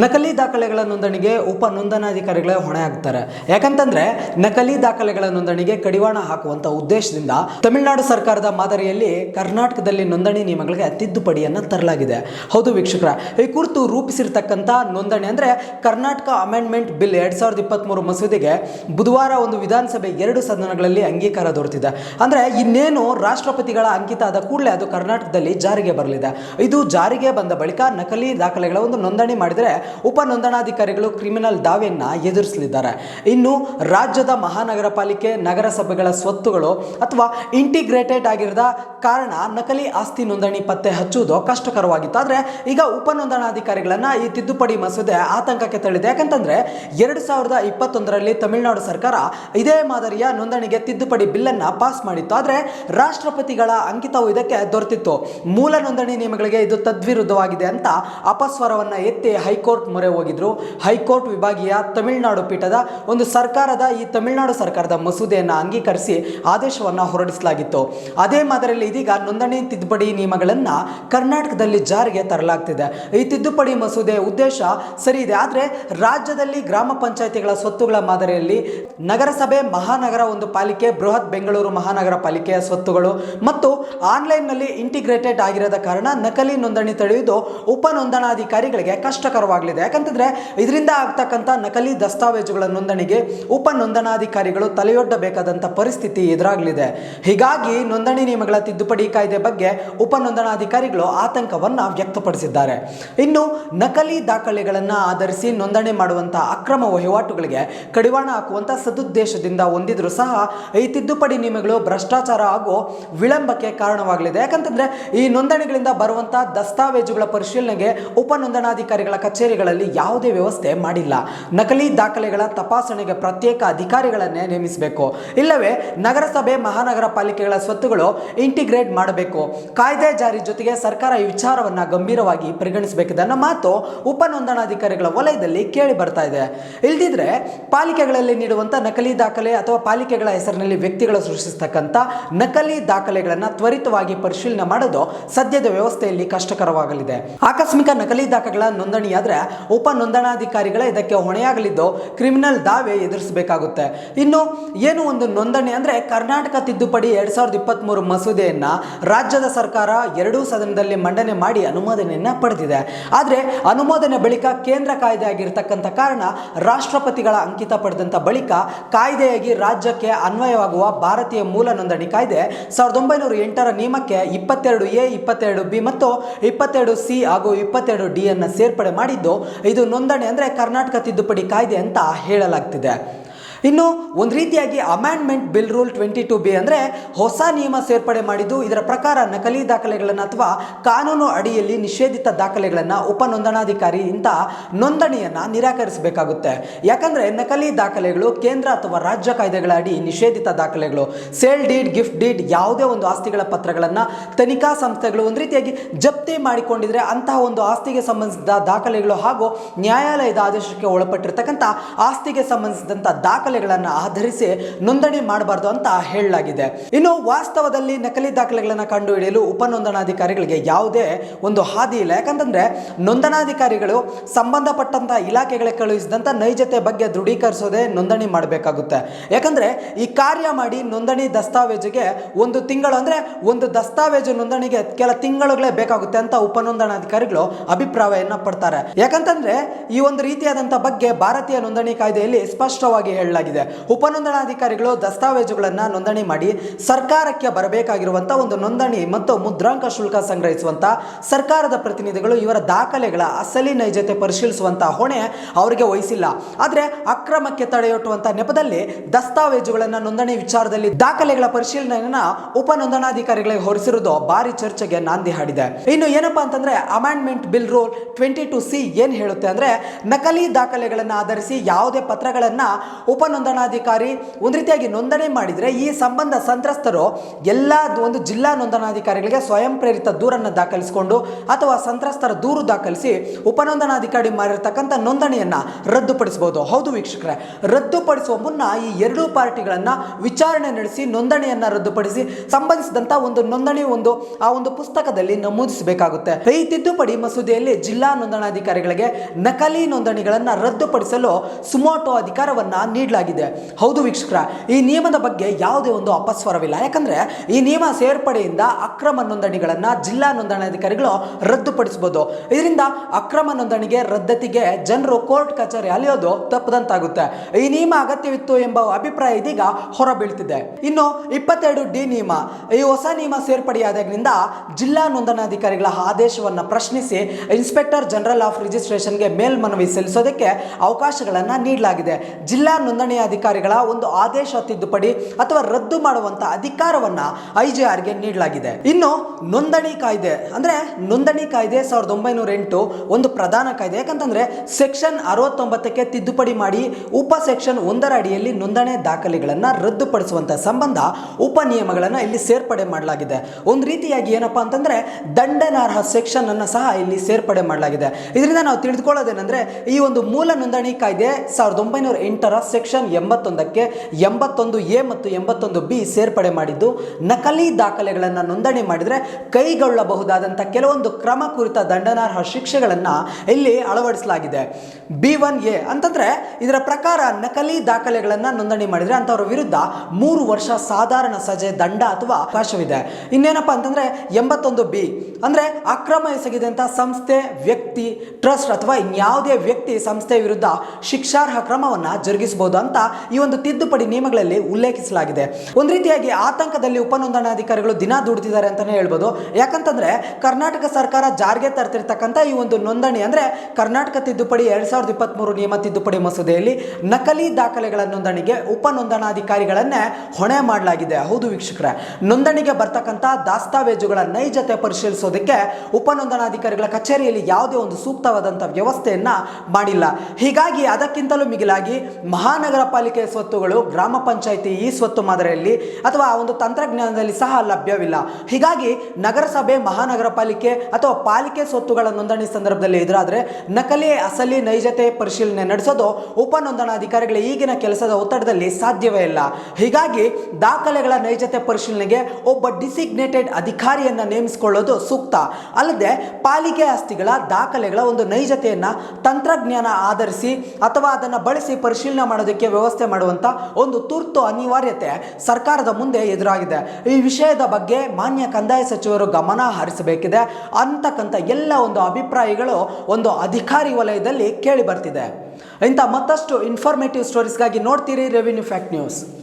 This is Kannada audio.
ನಕಲಿ ದಾಖಲೆಗಳ ನೋಂದಣಿಗೆ ಉಪ ನೋಂದಣಾಧಿಕಾರಿಗಳೇ ಹೊಣೆ ಆಗ್ತಾರೆ. ಯಾಕಂತಂದ್ರೆ, ನಕಲಿ ದಾಖಲೆಗಳ ನೋಂದಣಿಗೆ ಕಡಿವಾಣ ಹಾಕುವಂತ ಉದ್ದೇಶದಿಂದ ತಮಿಳುನಾಡು ಸರ್ಕಾರದ ಮಾದರಿಯಲ್ಲಿ ಕರ್ನಾಟಕದಲ್ಲಿ ನೋಂದಣಿ ನಿಯಮಗಳಿಗೆ ತಿದ್ದುಪಡಿಯನ್ನು ತರಲಾಗಿದೆ. ಹೌದು ವೀಕ್ಷಕರ, ಈ ಕುರಿತು ರೂಪಿಸಿರ್ತಕ್ಕಂಥ ನೋಂದಣಿ ಅಂದ್ರೆ ಕರ್ನಾಟಕ ಅಮೆಂಡ್ಮೆಂಟ್ ಬಿಲ್ ಎರಡ್ ಸಾವಿರದ ಇಪ್ಪತ್ಮೂರು ಮಸೂದೆಗೆ ಬುಧವಾರ ಒಂದು ವಿಧಾನಸಭೆ ಎರಡು ಸದನಗಳಲ್ಲಿ ಅಂಗೀಕಾರ ದೊರೆತಿದೆ. ಅಂದ್ರೆ ಇನ್ನೇನು ರಾಷ್ಟ್ರಪತಿಗಳ ಅಂಕಿತ ಆದ ಕೂಡಲೇ ಅದು ಕರ್ನಾಟಕದಲ್ಲಿ ಜಾರಿಗೆ ಬರಲಿದೆ. ಇದು ಜಾರಿಗೆ ಬಂದ ಬಳಿಕ ನಕಲಿ ದಾಖಲೆಗಳ ಒಂದು ನೋಂದಣಿ ಮಾಡಿದರೆ ಉಪ ನೋಂದಣಾಧಿಕಾರಿಗಳು ಕ್ರಿಮಿನಲ್ ದಾವೆಯನ್ನು ಎದುರಿಸಲಿದ್ದಾರೆ. ಇನ್ನು ರಾಜ್ಯದ ಮಹಾನಗರ ಪಾಲಿಕೆ ನಗರಸಭೆಗಳ ಸ್ವತ್ತುಗಳು ಅಥವಾ ಇಂಟಿಗ್ರೇಟೆಡ್ ಆಗಿರದ ಕಾರಣ ನಕಲಿ ಆಸ್ತಿ ನೋಂದಣಿ ಪತ್ತೆ ಹಚ್ಚುವುದು ಕಷ್ಟಕರವಾಗಿತ್ತು. ಆದರೆ ಈಗ ಉಪ ನೋಂದಣಾಧಿಕಾರಿಗಳನ್ನ ಈ ತಿದ್ದುಪಡಿ ಮಸೂದೆ ಆತಂಕಕ್ಕೆ ತಳ್ಳಿದೆ. ಯಾಕಂತಂದ್ರೆ ಎರಡು ಸಾವಿರದ ಇಪ್ಪತ್ತೊಂದರಲ್ಲಿ ತಮಿಳುನಾಡು ಸರ್ಕಾರ ಇದೇ ಮಾದರಿಯ ನೋಂದಣಿಗೆ ತಿದ್ದುಪಡಿ ಬಿಲ್ಲನ್ನು ಪಾಸ್ ಮಾಡಿತ್ತು. ಆದರೆ ರಾಷ್ಟ್ರಪತಿಗಳ ಅಂಕಿತವು ಇದಕ್ಕೆ ದೊರೆತಿತ್ತು. ಮೂಲ ನೋಂದಣಿ ನಿಯಮಗಳಿಗೆ ಇದು ತದ್ವಿರುದ್ಧವಾಗಿದೆ ಅಂತ ಅಪಸ್ವರವನ್ನ ಎತ್ತಿ ಹೈಕೋರ್ಟ್ ಮೊರೆ ಹೋಗಿದ್ರು. ಹೈಕೋರ್ಟ್ ವಿಭಾಗೀಯ ತಮಿಳುನಾಡು ಪೀಠದ ಒಂದು ಸರ್ಕಾರದ ಈ ತಮಿಳುನಾಡು ಸರ್ಕಾರದ ಮಸೂದೆಯನ್ನು ಅಂಗೀಕರಿಸಿ ಆದೇಶವನ್ನು ಹೊರಡಿಸಲಾಗಿತ್ತು. ಅದೇ ಮಾದರಿಯಲ್ಲಿ ಇದೀಗ ನೋಂದಣಿ ತಿದ್ದುಪಡಿ ನಿಯಮಗಳನ್ನು ಕರ್ನಾಟಕದಲ್ಲಿ ಜಾರಿಗೆ ತರಲಾಗ್ತಿದೆ. ಈ ತಿದ್ದುಪಡಿ ಮಸೂದೆ ಉದ್ದೇಶ ಸರಿ ಇದೆ. ಆದರೆ ರಾಜ್ಯದಲ್ಲಿ ಗ್ರಾಮ ಪಂಚಾಯಿತಿಗಳ ಸ್ವತ್ತುಗಳ ಮಾದರಿಯಲ್ಲಿ ನಗರಸಭೆ ಮಹಾನಗರ ಒಂದು ಪಾಲಿಕೆ, ಬೃಹತ್ ಬೆಂಗಳೂರು ಮಹಾನಗರ ಪಾಲಿಕೆಯ ಸ್ವತ್ತುಗಳು ಮತ್ತು ಆನ್ಲೈನ್ನಲ್ಲಿ ಇಂಟಿಗ್ರೇಟೆಡ್ ಆಗಿರದ ಕಾರಣ ನಕಲಿ ನೋಂದಣಿ ತಡೆಯುವುದು ಉಪ ನೋಂದಣಾಧಿಕಾರಿಗಳಿಗೆ ಕಷ್ಟಕರವಾಗಲಿದೆ ಯಾಕಂತಂದ್ರೆ ಇದರಿಂದ ಆಗ್ತಕ್ಕಂಥ ನಕಲಿ ದಸ್ತಾವೇಜುಗಳ ನೋಂದಣಿಗೆ ಉಪ ನೋಂದಣಾಧಿಕಾರಿಗಳು ತಲೆಯೊಡ್ಡಬೇಕಾದಂಥ ಪರಿಸ್ಥಿತಿ ಎದುರಾಗಲಿದೆ. ಹೀಗಾಗಿ ನೋಂದಣಿ ನಿಯಮಗಳ ತಿದ್ದುಪಡಿ ಕಾಯ್ದೆ ಬಗ್ಗೆ ಉಪ ನೋಂದಣಾಧಿಕಾರಿಗಳು ಆತಂಕವನ್ನು ವ್ಯಕ್ತಪಡಿಸಿದ್ದಾರೆ. ಇನ್ನು ನಕಲಿ ದಾಖಲೆಗಳನ್ನು ಆಧರಿಸಿ ನೋಂದಣಿ ಮಾಡುವಂಥ ಅಕ್ರಮ ವಹಿವಾಟುಗಳಿಗೆ ಕಡಿವಾಣ ಹಾಕುವಂಥ ಸದುದ್ದೇಶದಿಂದ ಹೊಂದಿದ್ರು ಸಹ ಈ ತಿದ್ದುಪಡಿ ನಿಯಮಗಳು ಭ್ರಷ್ಟಾಚಾರ ಹಾಗೂ ವಿಳಂಬಕ್ಕೆ ಕಾರಣವಾಗಲಿದೆ. ಯಾಕಂತಂದ್ರೆ ಈ ನೋಂದಣಿಗಳಿಂದ ಬರುವಂಥ ದಸ್ತಾವೇಜುಗಳ ಪರಿಶೀಲನೆಗೆ ಉಪ ನೋಂದಣಾಧಿಕಾರಿಗಳ ಕಚೇರಿಗಳಲ್ಲಿ ಯಾವುದೇ ವ್ಯವಸ್ಥೆ ಮಾಡಿಲ್ಲ. ನಕಲಿ ದಾಖಲೆಗಳ ತಪಾಸಣೆಗೆ ಪ್ರತ್ಯೇಕ ಅಧಿಕಾರಿಗಳನ್ನೇ ನೇಮಿಸಬೇಕು. ಇಲ್ಲವೇ, ನಗರಸಭೆ, ಮಹಾನಗರ ಪಾಲಿಕೆಗಳ ಸ್ವತ್ತುಗಳು ಇಂಟಿಗ್ರೇಟ್ ಮಾಡಬೇಕು. ಕಾಯ್ದೆ ಜಾರಿ ಜೊತೆಗೆ ಸರ್ಕಾರ ಈ ವಿಚಾರವನ್ನ ಗಂಭೀರವಾಗಿ ಪರಿಗಣಿಸಬೇಕಿದೆ ಅನ್ನೋ ಮಾತು ಉಪ ನೋಂದಣಾಧಿಕಾರಿಗಳ ವಲಯದಲ್ಲಿ ಕೇಳಿ ಬರ್ತಾ ಇದೆ. ಇಲ್ದಿದ್ರೆ ಪಾಲಿಕೆಗಳಲ್ಲಿ ನೀಡುವಂತ ನಕಲಿ ದಾಖಲೆ ಅಥವಾ ಪಾಲಿಕೆಗಳ ಹೆಸರಿನಲ್ಲಿ ವ್ಯಕ್ತಿಗಳು ಸೃಷ್ಟಿಸತಕ್ಕಂಥ ನಕಲಿ ದಾಖಲೆಗಳನ್ನು ತ್ವರಿತವಾಗಿ ಪರಿಶೀಲನೆ ಮಾಡೋದು ಸದ್ಯದ ವ್ಯವಸ್ಥೆಯಲ್ಲಿ ಕಷ್ಟಕರವಾಗಲಿದೆ. ಆಕಸ್ಮಿಕ ನಕಲಿ ದಾಖಲೆಗಳ ನೋಂದಣಿಯಾದ್ರೆ ಉಪ ನೋಂದಣಾಧಿಕಾರಿಗಳೇ ಇದಕ್ಕೆ ಹೊಣೆಯಾಗಲಿದ್ದು ಕ್ರಿಮಿನಲ್ ದಾವೆ ಎದುರಿಸಬೇಕಾಗುತ್ತೆ. ಇನ್ನು ಏನು ಒಂದು ನೋಂದಣಿ ಅಂದ್ರೆ ಕರ್ನಾಟಕ ತಿದ್ದುಪಡಿ ಎರಡ್ ಸಾವಿರದ ಇಪ್ಪತ್ತ್ಮೂರು ಮಸೂದೆಯನ್ನ ರಾಜ್ಯದ ಸರ್ಕಾರ ಎರಡೂ ಸದನದಲ್ಲಿ ಮಂಡನೆ ಮಾಡಿ ಅನುಮೋದನೆಯನ್ನು ಪಡೆದಿದೆ. ಆದರೆ ಅನುಮೋದನೆ ಬಳಿಕ ಕೇಂದ್ರ ಕಾಯ್ದೆ ಆಗಿರ್ತಕ್ಕಂಥ ಕಾರಣ ರಾಷ್ಟ್ರಪತಿಗಳ ಅಂಕಿತ ಪಡೆದಂಥ ಬಳಿಕ ಕಾಯ್ದೆಯಾಗಿ ರಾಜ್ಯಕ್ಕೆ ಅನ್ವಯವಾಗುವ ಭಾರತೀಯ ಮೂಲ ನೋಂದಣಿ ಕಾಯ್ದೆ ಸಾವಿರದ ಒಂಬೈನೂರ ಎಂಟರ ನಿಯಮಕ್ಕೆ ಇಪ್ಪತ್ತೆರಡು ಎ, ಇಪ್ಪತ್ತೆರಡು ಬಿ ಮತ್ತು ಇಪ್ಪತ್ತೆರಡು ಸಿ ಹಾಗೂ ಇಪ್ಪತ್ತೆರಡು ಡಿ ಅನ್ನು ಸೇರ್ಪಡೆ ಮಾಡಿದ್ದು ಇದು ನೋಂದಣಿ ಅಂದರೆ ಕರ್ನಾಟಕ ತಿದ್ದುಪಡಿ ಕಾಯ್ದೆ ಅಂತ ಹೇಳಲಾಗ್ತಿದೆ. ಇನ್ನು ಒಂದು ರೀತಿಯಾಗಿ amendment bill rule twenty two B ಅಂದರೆ ಹೊಸ ನಿಯಮ ಸೇರ್ಪಡೆ ಮಾಡಿದ್ದು, ಇದರ ಪ್ರಕಾರ ನಕಲಿ ದಾಖಲೆಗಳನ್ನು ಅಥವಾ ಕಾನೂನು ಅಡಿಯಲ್ಲಿ ನಿಷೇಧಿತ ದಾಖಲೆಗಳನ್ನು ಉಪ ನೋಂದಣಾಧಿಕಾರಿ ಇಂಥ ನೋಂದಣಿಯನ್ನು ನಿರಾಕರಿಸಬೇಕಾಗುತ್ತೆ. ಯಾಕಂದರೆ ನಕಲಿ ದಾಖಲೆಗಳು ಕೇಂದ್ರ ಅಥವಾ ರಾಜ್ಯ ಕಾಯ್ದೆಗಳ ಅಡಿ ನಿಷೇಧಿತ ದಾಖಲೆಗಳು. ಸೇಲ್ ಡೀಡ್, ಗಿಫ್ಟ್ ಡೀಡ್ ಯಾವುದೇ ಒಂದು ಆಸ್ತಿಗಳ ಪತ್ರಗಳನ್ನು ತನಿಖಾ ಸಂಸ್ಥೆಗಳು ಒಂದು ರೀತಿಯಾಗಿ ಜಪ್ತಿ ಮಾಡಿಕೊಂಡಿದ್ರೆ ಅಂತಹ ಒಂದು ಆಸ್ತಿಗೆ ಸಂಬಂಧಿಸಿದ ದಾಖಲೆಗಳು ಹಾಗೂ ನ್ಯಾಯಾಲಯದ ಆದೇಶಕ್ಕೆ ಒಳಪಟ್ಟಿರ್ತಕ್ಕಂಥ ಆಸ್ತಿಗೆ ಸಂಬಂಧಿಸಿದಂಥ ದಾಖಲೆಗಳನ್ನು ಆಧರಿಸಿ ನೋಂದಣಿ ಮಾಡಬಾರ್ದು ಅಂತ ಹೇಳಲಾಗಿದೆ. ಇನ್ನು ವಾಸ್ತವದಲ್ಲಿ ನಕಲಿ ದಾಖಲೆಗಳನ್ನು ಕಂಡುಹಿಡಿಯಲು ಉಪ ನೋಂದಣಾಧಿಕಾರಿಗಳಿಗೆ ಯಾವುದೇ ಒಂದು ಹಾದಿ ಇಲ್ಲ. ಯಾಕಂತಂದ್ರೆ ನೋಂದಣಾಧಿಕಾರಿಗಳು ಸಂಬಂಧಪಟ್ಟಂತ ಇಲಾಖೆಗಳ ಕಳುಹಿಸಿದಂಥ ನೈಜತೆ ಬಗ್ಗೆ ದೃಢೀಕರಿಸೋದೇ ನೋಂದಣಿ ಮಾಡಬೇಕಾಗುತ್ತೆ. ಯಾಕಂದ್ರೆ ಈ ಕಾರ್ಯ ಮಾಡಿ ನೋಂದಣಿ ದಸ್ತಾವೇಜಿಗೆ ಒಂದು ತಿಂಗಳು ಅಂದ್ರೆ ಒಂದು ದಸ್ತಾವೇಜು ನೋಂದಣಿಗೆ ಕೆಲ ತಿಂಗಳುಗಳೇ ಬೇಕಾಗುತ್ತೆ ಅಂತ ಉಪ ನೋಂದಣಾಧಿಕಾರಿಗಳು ಅಭಿಪ್ರಾಯವನ್ನ ಪಡ್ತಾರೆ. ಯಾಕಂತಂದ್ರೆ ಈ ಒಂದು ರೀತಿಯಾದಂಥ ಬಗ್ಗೆ ಭಾರತೀಯ ನೋಂದಣಿ ಕಾಯ್ದೆಯಲ್ಲಿ ಸ್ಪಷ್ಟವಾಗಿ ಹೇಳಲಾಗಿದೆ. ಉಪ ನೋಂದಣಾಧಿಕಾರಿಗಳು ದಸ್ತಾವೇಜುಗಳನ್ನು ನೋಂದಣಿ ಮಾಡಿ ಸರ್ಕಾರಕ್ಕೆ ಬರಬೇಕಾಗಿರುವಂಥ ಒಂದು ನೋಂದಣಿ ಮತ್ತು ಮುದ್ರಾಂಕ ಶುಲ್ಕ ಸಂಗ್ರಹಿಸುವಂಥ ಸರ್ಕಾರದ ಪ್ರತಿನಿಧಿಗಳು ಇವರ ದಾಖಲೆಗಳ ಅಸಲಿ ನೈಜತೆ ಪರಿಶೀಲಿಸುವಂಥ ಹೊಣೆ ಅವರಿಗೆ ವಹಿಸಿಲ್ಲ. ಆದರೆ ಅಕ್ರಮಕ್ಕೆ ತಡೆಯೊಟ್ಟುವಂಥ ನೆಪದಲ್ಲಿ ದಸ್ತಾವೇಜುಗಳನ್ನು ನೋಂದಣಿ ವಿಚಾರದಲ್ಲಿ ದಾಖಲೆಗಳ ಪರಿಶೀಲನೆಯನ್ನು ಉಪ ನೋಂದಣಾಧಿಕಾರಿಗಳಿಗೆ ಹೊರಿಸಿರುವುದು ಭಾರಿ ಚರ್ಚೆಗೆ ನಾಂದಿ ಹಾಡಿದೆ. ಇನ್ನು ಏನಪ್ಪಾ ಅಂತಂದ್ರೆ amendment bill rule twenty two C ಏನ್ ಹೇಳುತ್ತೆ ಅಂದ್ರೆ ನಕಲಿ ದಾಖಲೆಗಳನ್ನು ಆಧರಿಸಿ ಯಾವುದೇ ಪತ್ರಗಳನ್ನ ಉಪ ನೋಂದಣಾಧಿಕಾರಿ ಒಂದು ರೀತಿಯಾಗಿ ನೋಂದಣಿ ಮಾಡಿದರೆ ಈ ಸಂಬಂಧ ಸಂತ್ರಸ್ತರು ಎಲ್ಲ ಒಂದು ಜಿಲ್ಲಾ ನೋಂದಣಾಧಿಕಾರಿಗಳಿಗೆ ಸ್ವಯಂ ಪ್ರೇರಿತ ದೂರನ್ನು ದಾಖಲಿಸಿಕೊಂಡು ಅಥವಾ ಸಂತ್ರಸ್ತರ ದೂರು ದಾಖಲಿಸಿ ಉಪನೋಂದಣಾಧಿಕಾರಿ ಮಾಡಿರ್ತಕ್ಕಂಥ ನೋಂದಣಿಯನ್ನು ರದ್ದುಪಡಿಸಬಹುದು. ಹೌದು ವೀಕ್ಷಕರೇ, ರದ್ದುಪಡಿಸುವ ಮುನ್ನ ಈ ಎರಡೂ ಪಾರ್ಟಿಗಳನ್ನು ವಿಚಾರಣೆ ನಡೆಸಿ ನೋಂದಣಿಯನ್ನು ರದ್ದುಪಡಿಸಿ ಸಂಬಂಧಿಸಿದಂಥ ಒಂದು ನೋಂದಣಿ ಒಂದು, ಆ ಒಂದು ಪುಸ್ತಕದಲ್ಲಿ ನಮೂದಿಸಬೇಕಾಗುತ್ತೆ. ಈ ತಿದ್ದುಪಡಿ ಮಸೂದೆಯಲ್ಲಿ ಜಿಲ್ಲಾ ನೋಂದಣಾಧಿಕಾರಿಗಳಿಗೆ ನಕಲಿ ನೋಂದಣಿಗಳನ್ನು ರದ್ದುಪಡಿಸಲು ಸುಮೋಟೋ ಅಧಿಕಾರವನ್ನು ನೀಡಲಾಗಿದೆ. ಹೌದು ವೀಕ್ಷಕರ, ಈ ನಿಯಮದ ಬಗ್ಗೆ ಯಾವುದೇ ಒಂದು ಅಪಸ್ವರವಿಲ್ಲ. ಯಾಕಂದ್ರೆ ಈ ನಿಯಮ ಸೇರ್ಪಡೆಯಿಂದ ಅಕ್ರಮ ನೋಂದಣಿಗಳನ್ನು ಜಿಲ್ಲಾ ನೋಂದಣಾಧಿಕಾರಿಗಳು ರದ್ದುಪಡಿಸಬಹುದು ಇದರಿಂದ ಅಕ್ರಮ ನೋಂದಣಿಗೆ ರದ್ದತಿಗೆ ಜನರು ಕೋರ್ಟ್ ಕಚೇರಿ ಅಲಿಯೋದು ತಪ್ಪದಂತಾಗುತ್ತೆ. ಈ ನಿಯಮ ಅಗತ್ಯವಿತ್ತು ಎಂಬ ಅಭಿಪ್ರಾಯ ಇದೀಗ ಹೊರಬೀಳ್ತಿದೆ. ಇನ್ನು ಇಪ್ಪತ್ತೆರಡು ಡಿ ನಿಯಮ, ಈ ಹೊಸ ನಿಯಮ ಸೇರ್ಪಡೆಯಾದಾಗಿನಿಂದ ಜಿಲ್ಲಾ ನೋಂದಣಾಧಿಕಾರಿಗಳ ಆದೇಶವನ್ನು ಪ್ರಶ್ನಿಸಿ ಇನ್ಸ್ಪೆಕ್ಟರ್ ಜನರಲ್ ಆಫ್ ರಿಜಿಸ್ಟ್ರೇಷನ್ಗೆ ಮೇಲ್ಮನವಿ ಸಲ್ಲಿಸೋದಕ್ಕೆ ಅವಕಾಶಗಳನ್ನು ನೀಡಲಾಗಿದೆ. ಜಿಲ್ಲಾ ನೋಂದಣಿ ಅಧಿಕಾರಿಗಳ ಒಂದು ಆದೇಶ ತಿದ್ದುಪಡಿ ಅಥವಾ ರದ್ದು ಮಾಡುವಂತಹ ಅಧಿಕಾರವನ್ನ ಐಜಿಆರ್ಗೆ ನೀಡಲಾಗಿದೆ. ಇನ್ನು ನೋಂದಣಿ ಕಾಯ್ದೆ, ಅಂದ್ರೆ ನೋಂದಣಿ ಕಾಯ್ದೆ ಸಾವಿರದ ಒಂಬೈನೂರ ಎಂಟು ಒಂದು ಪ್ರಧಾನ ಕಾಯ್ದೆ. ಯಾಕಂತಂದ್ರೆ ಸೆಕ್ಷನ್ ಅರವತ್ತೊಂಬತ್ತಕ್ಕೆ ತಿದ್ದುಪಡಿ ಮಾಡಿ ಉಪ ಸೆಕ್ಷನ್ ಒಂದರ ಅಡಿಯಲ್ಲಿ ನೋಂದಣಿ ದಾಖಲೆಗಳನ್ನು ರದ್ದುಪಡಿಸುವಂಥ ಸಂಬಂಧ ಉಪ ನಿಯಮಗಳನ್ನು ಇಲ್ಲಿ ಸೇರ್ಪಡೆ ಮಾಡಲಾಗಿದೆ. ಒಂದು ರೀತಿಯಾಗಿ ಏನಪ್ಪಾ ಅಂತಂದ್ರೆ ದಂಡನಾರ್ಹ ಸೆಕ್ಷನ್ ಅನ್ನು ಸಹ ಇಲ್ಲಿ ಸೇರ್ಪಡೆ ಮಾಡಲಾಗಿದೆ. ಇದರಿಂದ ನಾವು ತಿಳಿದುಕೊಳ್ಳೋದೇನೆಂದ್ರೆ ಈ ಒಂದು ಮೂಲ ನೋಂದಣಿ ಕಾಯ್ದೆ ಸಾವಿರದ ಒಂಬೈನೂರ ಎಂಟರ ಸೆಕ್ಷನ್ ಎಂಬತ್ತೊಂದಕ್ಕೆ ಎಂಬತ್ತೊಂದು ಎ ಮತ್ತು ಎಂಬತ್ತೊಂದು ಬಿ ಸೇರ್ಪಡೆ ಮಾಡಿದ್ದು, ನಕಲಿ ದಾಖಲೆಗಳನ್ನು ನೋಂದಣಿ ಮಾಡಿದರೆ ಕೈಗೊಳ್ಳಬಹುದಾದಂಥ ಕೆಲವೊಂದು ಕ್ರಮ ಕುರಿತ ದಂಡನಾರ್ಹ ಶಿಕ್ಷೆಗಳನ್ನು ಇಲ್ಲಿ ಅಳವಡಿಸಲಾಗಿದೆ. ಬಿ ಒನ್ ಎ ಅಂತಂದ್ರೆ ಇದರ ಪ್ರಕಾರ ನಕಲಿ ದಾಖಲೆಗಳನ್ನು ನೋಂದಣಿ ಮಾಡಿದರೆ ಅಂಥವ್ರ ವಿರುದ್ಧ ಮೂರು ವರ್ಷ ಸಾಧಾರಣ ಸಜೆ ದಂಡ ಅಥವಾ ಅವಕಾಶವಿದೆ. ಇನ್ನೇನಪ್ಪ ಅಂತಂದ್ರೆ ಎಂಬತ್ತೊಂದು ಬಿ ಅಂದ್ರೆ ಅಕ್ರಮ ಎಸಗಿದಂಥ ಸಂಸ್ಥೆ, ವ್ಯಕ್ತಿ, ಟ್ರಸ್ಟ್ ಅಥವಾ ಇನ್ಯಾವುದೇ ವ್ಯಕ್ತಿ ಸಂಸ್ಥೆ ವಿರುದ್ಧ ಶಿಕ್ಷಾರ್ಹ ಕ್ರಮವನ್ನು ಜರುಗಿಸಬಹುದು ಅಂತ ಈ ಒಂದು ತಿದ್ದುಪಡಿ ನಿಯಮಗಳಲ್ಲಿ ಉಲ್ಲೇಖಿಸಲಾಗಿದೆ. ಒಂದು ರೀತಿಯಾಗಿ ಆತಂಕದಲ್ಲಿ ಉಪನೋಂದಣಾಧಿಕಾರಿಗಳು ದಿನ ದುಡಿದಿದ್ದಾರೆ ಅಂತಾನೆ ಹೇಳ್ಬೋದು. ಯಾಕಂತಂದ್ರೆ ಕರ್ನಾಟಕ ಸರ್ಕಾರ ಜಾರಿಗೆ ತರ್ತಿರ್ತಕ್ಕಂಥ ಈ ಒಂದು ನೋಂದಣಿ ಅಂದ್ರೆ ಕರ್ನಾಟಕ ತಿದ್ದುಪಡಿ ಎರಡ್ ಸಾವಿರದ ಇಪ್ಪತ್ಮೂರು ನಿಯಮ ತಿದ್ದುಪಡಿ ಮಸೂದೆಯಲ್ಲಿ ನಕಲಿ ದಾಖಲೆಗಳ ನೋಂದಣಿಗೆ ಉಪನೋಂದಣಾಧಿಕಾರಿಗಳನ್ನೇ ಹೊಣೆ ಮಾಡಲಾಗಿದೆ. ಹೌದು ವೀಕ್ಷಕರೇ. ನೋಂದಣಿಗೆ ಬರ್ತಕ್ಕಂಥ ದಾಸ್ತಾವೇಜುಗಳ ನೈಜತೆ ಪರಿಶೀಲಿಸೋದಕ್ಕೆ ಉಪನೋಂದಣಾಧಿಕಾರಿಗಳ ಕಚೇರಿಯಲ್ಲಿ ಯಾವುದೇ ಒಂದು ಸೂಕ್ತವಾದಂಥ ವ್ಯವಸ್ಥೆಯನ್ನ ಮಾಡಿಲ್ಲ. ಹೀಗಾಗಿ ಅದಕ್ಕಿಂತಲೂ ಮಿಗಿಲಾಗಿ ಮಹಾನಗರ ಪಾಲಿಕೆಯ ಸ್ವತ್ತುಗಳು, ಗ್ರಾಮ ಪಂಚಾಯಿತಿ ಈ ಸ್ವತ್ತು ಮಾದರಿಯಲ್ಲಿ ಅಥವಾ ಒಂದು ತಂತ್ರಜ್ಞಾನದಲ್ಲಿ ಸಹ ಲಭ್ಯವಿಲ್ಲ. ಹೀಗಾಗಿ ನಗರಸಭೆ, ಮಹಾನಗರ ಪಾಲಿಕೆ ಅಥವಾ ಪಾಲಿಕೆ ಸ್ವತ್ತುಗಳ ನೋಂದಣಿ ಸಂದರ್ಭದಲ್ಲಿ ಎದುರಾದರೆ ನಕಲಿ, ಅಸಲಿ, ನೈಜತೆ ಪರಿಶೀಲನೆ ನಡೆಸೋದು ಉಪನೋಂದಣಾಧಿಕಾರಿಗಳ ಈಗಿನ ಕೆಲಸದ ಒತ್ತಡದಲ್ಲಿ ಸಾಧ್ಯವೇ ಇಲ್ಲ. ಹೀಗಾಗಿ ದಾಖಲೆಗಳ ನೈಜತೆ ಪರಿಶೀಲನೆಗೆ ಒಬ್ಬ ಡಿಸಿಗ್ನೇಟೆಡ್ ಅಧಿಕಾರಿಯನ್ನು ನೇಮಿಸಿಕೊಳ್ಳೋದು ಸೂಕ್ತ. ಅಲ್ಲದೆ ಪಾಲಿಕೆ ಆಸ್ತಿಗಳ ದಾಖಲೆಗಳ ಒಂದು ನೈಜತೆಯನ್ನು ತಂತ್ರಜ್ಞಾನ ಆಧರಿಸಿ ಅಥವಾ ಅದನ್ನು ಬಳಸಿ ಪರಿಶೀಲನೆ ಮಾಡೋದಕ್ಕೆ ವ್ಯವಸ್ಥೆ ಮಾಡುವಂಥ ಒಂದು ತುರ್ತು ಅನಿವಾರ್ಯತೆ ಸರ್ಕಾರದ ಮುಂದೆ ಎದುರಾಗಿದೆ. ಈ ವಿಷಯದ ಬಗ್ಗೆ ಮಾನ್ಯ ಕಂದಾಯ ಸಚಿವರು ಗಮನ ಹರಿಸಬೇಕಿದೆ. ಅಂತಕ್ಕಂಥ ಎಲ್ಲ ಒಂದು ಅಭಿಪ್ರಾಯಗಳು ಒಂದು ಅಧಿಕಾರಿ ವಲಯದಲ್ಲಿ ಕೇಳಿ ಬರ್ತಿದೆ. ಇಂಥ ಮತ್ತಷ್ಟು ಇನ್ಫಾರ್ಮೇಟಿವ್ ಸ್ಟೋರೀಸ್ಗಾಗಿ ನೋಡ್ತೀರಿ ರೆವಿನ್ಯೂ ಫ್ಯಾಕ್ಟ್ ನ್ಯೂಸ್